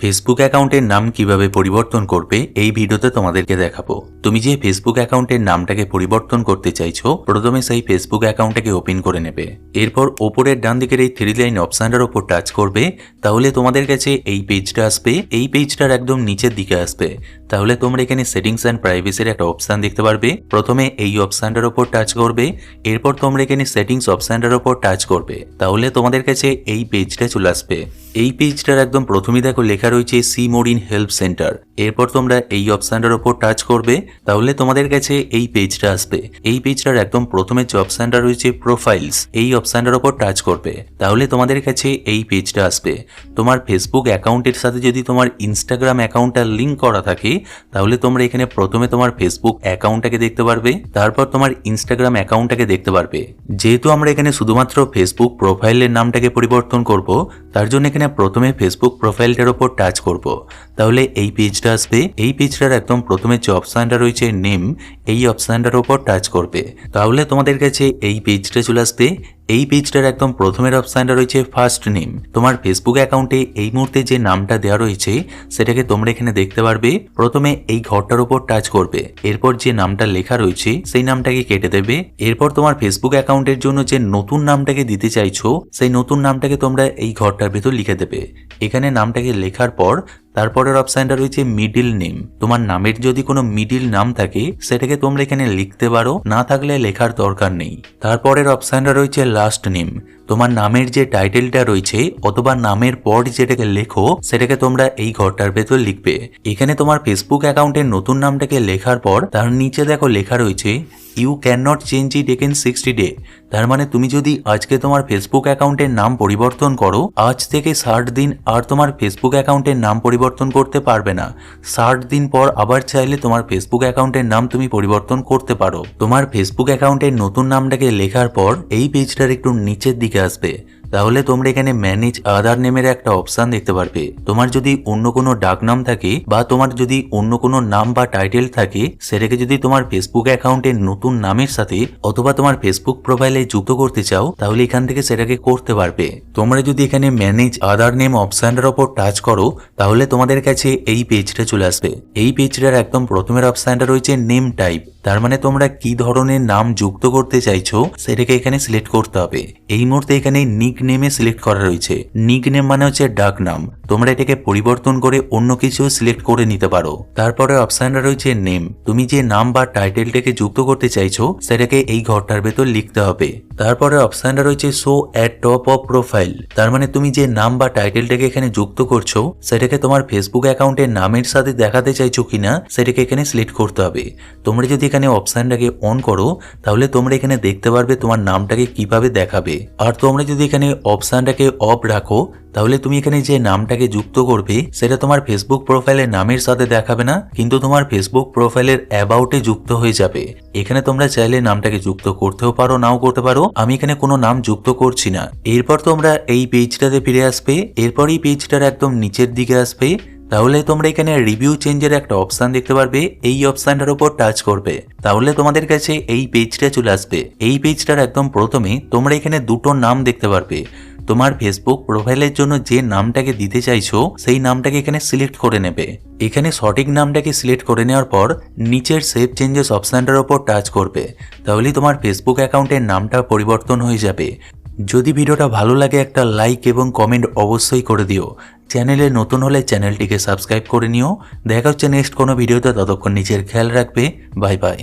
Facebook অ্যাকাউন্টের নাম কীভাবে পরিবর্তন করবে, এই ভিডিওতে তোমাদেরকে দেখাবো। তুমি যে ফেসবুক অ্যাকাউন্টের নামটাকে পরিবর্তন করতে চাইছো, প্রথমে সেই ফেসবুক অ্যাকাউন্টটাকে ওপেন করে নেবে। এরপর ওপরের ডান দিকের এই থ্রি লাইন অপশানটার ওপর টাচ করবে, তাহলে তোমাদের কাছে এই পেজটা আসবে। এই পেজটার একদম নিচের দিকে আসবে। তাহলে তোমরা এখানে সেটিংস অ্যান্ড প্রাইভেসির একটা অপশন দেখতে পারবে। প্রথমে এই অপশনটার ওপর টাচ করবে, এরপর তোমরা এখানে সেটিংস অপশনটার ওপর টাচ করবে। তাহলে তোমাদের কাছে এই পেজটা চলে আসবে। এই পেজটার একদম প্রথমেই দেখো লেখা রয়েছে সি মোরিন হেল্প সেন্টার এরপর তোমরা এই অপশনটার ওপর টাচ করবে, তাহলে তোমাদের কাছে এই পেজটা আসবে। এই পেজটার একদম প্রথমে যে অপশনটা রয়েছে প্রোফাইলস এই অপশনটার ওপর টাচ করবে। তাহলে তোমাদের কাছে এই পেজটা আসবে। তোমার ফেসবুক অ্যাকাউন্টের সাথে যদি তোমার ইনস্টাগ্রাম অ্যাকাউন্টটা লিঙ্ক করা থাকে, তাহলে তোমরা এখানে প্রথমে তোমার ফেসবুক অ্যাকাউন্টটাকে দেখতে পারবে, তারপর তোমার ইনস্টাগ্রাম অ্যাকাউন্টটাকে দেখতে পারবে। যেহেতু আমরা এখানে শুধুমাত্র ফেসবুক প্রোফাইলের নামটাকে পরিবর্তন করব, তার জন্য এখানে প্রথমে ফেসবুক প্রোফাইলটার ওপর টাচ করব। তাহলে এই পেজটা আসবে। এই পেজটার একদম প্রথমে যে অপশানটা রয়েছে নেম এই অপশানটার ওপর টাচ করবে। তাহলে তোমাদের কাছে এই পেজটা চলে আসবে। এই পেজটার একদম প্রথমের অপশানটা রয়েছে ফার্স্ট নেম তোমার ফেসবুক অ্যাকাউন্টে এই মুহূর্তে যে নামটা দেওয়া রয়েছে, সেটাকে তোমরা এখানে দেখতে পারবে। প্রথমে এই ঘরটার উপর টাচ করবে। এরপর যে নামটা লেখা রয়েছে, সেই নামটাকে কেটে দেবে। এরপর তোমার ফেসবুক অ্যাকাউন্টের জন্য যে নতুন নামটাকে দিতে চাইছো, সেই নতুন নামটাকে তোমরা এই ঘরটার ভেতর লিখে দেবে। এখানে নামটাকে লেখার পর তারপরের অপশানটা রয়েছে মিডিল নেম তোমার নামের যদি কোনো মিডিল নাম থাকে, সেটাকে তোমরা এখানে লিখতে পারো, না থাকলে লেখার দরকার নেই। তারপরের অপশানটা রয়েছে লাস্ট নেম তোমার নামের যে টাইটেলটা রয়েছে অথবা নামের পর যেটাকে লেখো, সেটাকে তোমরা এই ঘরটার ভেতর লিখবে। এখানে তোমার ফেসবুক অ্যাকাউন্টের নতুন নামটাকে লেখার পর, তার নিচে দেখো লেখা রয়েছে you can not change it again sixty day তার মানে তুমি যদি আজকে তোমার ফেসবুক অ্যাকাউন্টের নাম পরিবর্তন করো, আজ থেকে ষাট দিন আর তোমার ফেসবুক অ্যাকাউন্টের নাম পরিবর্তন করতে পারবে না। ষাট দিন পর আবার চাইলে তোমার ফেসবুক অ্যাকাউন্টের নাম তুমি পরিবর্তন করতে পারো। তোমার ফেসবুক অ্যাকাউন্টের নতুন নামটাকে লেখার পর, এই পেজটার একটু নিচের দিকে আসবে। তাহলে তোমরা এখানে ম্যানেজ আধার নেমের একটা অপশন দেখতে পারবে। তোমার যদি অন্য কোনো ডাকনাম থাকে বা তোমার যদি অন্য কোনো নাম বা টাইটেল থাকে, সেটাকে যদি তোমার ফেসবুক অ্যাকাউন্টের নতুন নামের সাথে অথবা তোমার ফেসবুক প্রোফাইলে যুক্ত করতে চাও, তাহলে এখান থেকে সেটাকে করতে পারবে। তোমরা যদি এখানে ম্যানেজ আধার নেম অপশনটার ওপর টাচ করো, তাহলে তোমাদের কাছে এই পেজটা চলে আসবে। এই পেজটার একদম প্রথমের অপশনটা রয়েছে নেম টাইপ তার মানে তোমরা কি ধরনের নাম যুক্ত করতে চাইছো, সেটাকে এখানে সিলেক্ট করতে হবে। এই মুহূর্তে এখানে নিক নেমে সিলেক্ট করা রয়েছে। নিকনেম মানে হচ্ছে ডাক নাম তোমরা এটাকে পরিবর্তন করে অন্য কিছু সিলেক্ট করে নিতে পারো। তারপরে অপশানটা রয়েছে নেম তুমি যে নাম বা টাইটেলটাকে যুক্ত করতে চাইছো, সেটাকে এই ঘরটার ভেতর লিখতে হবে। তারপরে অপশানটা রয়েছে show at top of profile তার মানে তুমি যে নাম বা টাইটেলটাকে এখানে যুক্ত করছ, সেটাকে তোমার ফেসবুক অ্যাকাউন্টের নামের সাথে দেখাতে চাইছো কিনা, সেটাকে এখানে সিলেক্ট করতে হবে। তোমরা যদি এখানে অপশানটাকে অন করো, তাহলে তোমরা এখানে দেখতে পারবে তোমার নামটাকে কীভাবে দেখাবে। আর তোমরা যদি এখানে অপশানটাকে অফ রাখো তাহলে তুমি এখানে যে নামটাকে যুক্ত করবে, সেটা তোমার ফেসবুক প্রোফাইলের নামের সাথে দেখাবে না, কিন্তু তোমার ফেসবুক প্রোফাইলের অ্যাবাউটে যুক্ত হয়ে যাবে। এখানে তোমরা চাইলে নামটাকে যুক্ত করতেও পারো, নাও করতে পারো। আমি এখানে কোনো নাম যুক্ত করছি না। এরপর তোমরা এই পেজটাতে ফিরে আসবে। এরপর এই পেজটার একদম নিচের দিকে আসবে। তাহলে তোমরা এখানে রিভিউ চেঞ্জের একটা অপশান দেখতে পারবে। এই অপশানটার উপর টাচ করবে। তাহলে তোমাদের কাছে এই পেজটা চলে আসবে। এই পেজটার একদম প্রথমে তোমরা এখানে দুটো নাম দেখতে পারবে। তোমার ফেসবুক প্রোফাইলের জন্য যে নামটাকে দিতে চাইছো, সেই নামটাকে এখানে সিলেক্ট করে নেবে। এখানে সঠিক নামটাকে সিলেক্ট করে নেওয়ার পর নিচের সেভ চেঞ্জেস অপশানটার ওপর টাচ করবে। তাহলেই তোমার ফেসবুক অ্যাকাউন্টের নামটা পরিবর্তন হয়ে যাবে। যদি ভিডিওটা ভালো লাগে একটা লাইক এবং কমেন্ট অবশ্যই করে দিও। চ্যানেলে নতুন হলে চ্যানেলটিকে সাবস্ক্রাইব করে নিও। দেখা হচ্ছে নেক্সট কোনো ভিডিওতে, ততক্ষণ নিজের খেয়াল রাখবে। Bye bye